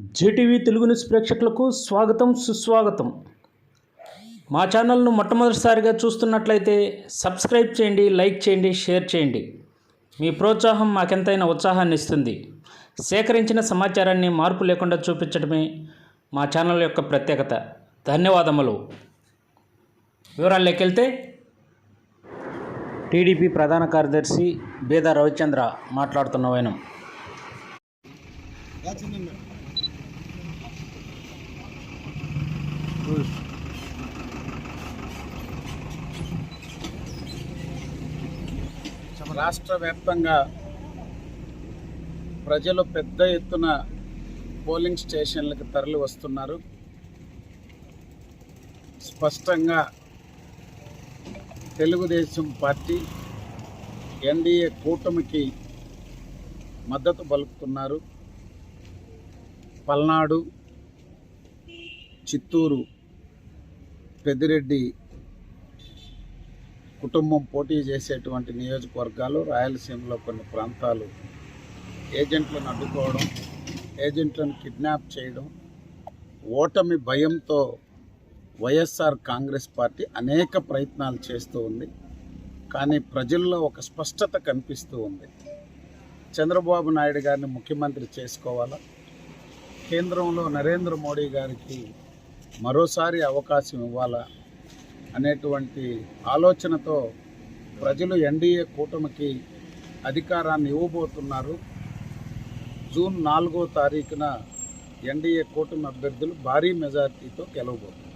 JTV Telugu news ప్రేక్షకులకు స్వాగతం సుస్వాగతం. మా ఛానల్ను మొట్టమొదటిసారిగా చూస్తున్నట్లయితే సబ్స్క్రైబ్ చేయండి లైక్ చేయండి షేర్ చేయండి. మీ ప్రోత్సాహం మాకెంతైనా ఉత్సాహాన్ని ఇస్తుంది. సేకరించిన సమాచారాన్ని మార్పు లేకుండా చూపించడమే మా ఛానల్ యొక్క ప్రత్యేకత. ధన్యవాదములు. వివరాల్లోకి వెళ్తే టీడీపీ ప్రధాన కార్యదర్శి బేద రవిచంద్ర మాట్లాడుతున్న వైనం. రాష్ట్ర వ్యాప్తంగా ప్రజలు పెద్ద ఎత్తున పోలింగ్ స్టేషన్లకు తరలి వస్తున్నారు. స్పష్టంగా తెలుగుదేశం పార్టీ ఎన్డీఏ కూటమికి మద్దతు పలుకుతున్నారు. పల్నాడు చిత్తూరు పెద్దిరెడ్డి కుటుంబం పోటీ చేసేటువంటి నియోజకవర్గాలు రాయలసీమలో కొన్ని ప్రాంతాలు ఏజెంట్లను అడ్డుకోవడం ఏజెంట్లను కిడ్నాప్ చేయడం ఓటమి భయంతో వైఎస్ఆర్ కాంగ్రెస్ పార్టీ అనేక ప్రయత్నాలు చేస్తూ ఉంది. కానీ ప్రజల్లో ఒక స్పష్టత కనిపిస్తూ ఉంది. చంద్రబాబు నాయుడు గారిని ముఖ్యమంత్రి చేసుకోవాలా? కేంద్రంలో నరేంద్ర మోడీ గారికి మరోసారి అవకాశం ఇవ్వాలా? అనేటువంటి ఆలోచనతో ప్రజలు ఎన్డీఏ కూటమికి అధికారాన్ని ఇవ్వబోతున్నారు. జూన్ నాలుగో తారీఖున ఎన్డీఏ కూటమి అభ్యర్థులు భారీ మెజార్టీతో గెలవబోతున్నారు.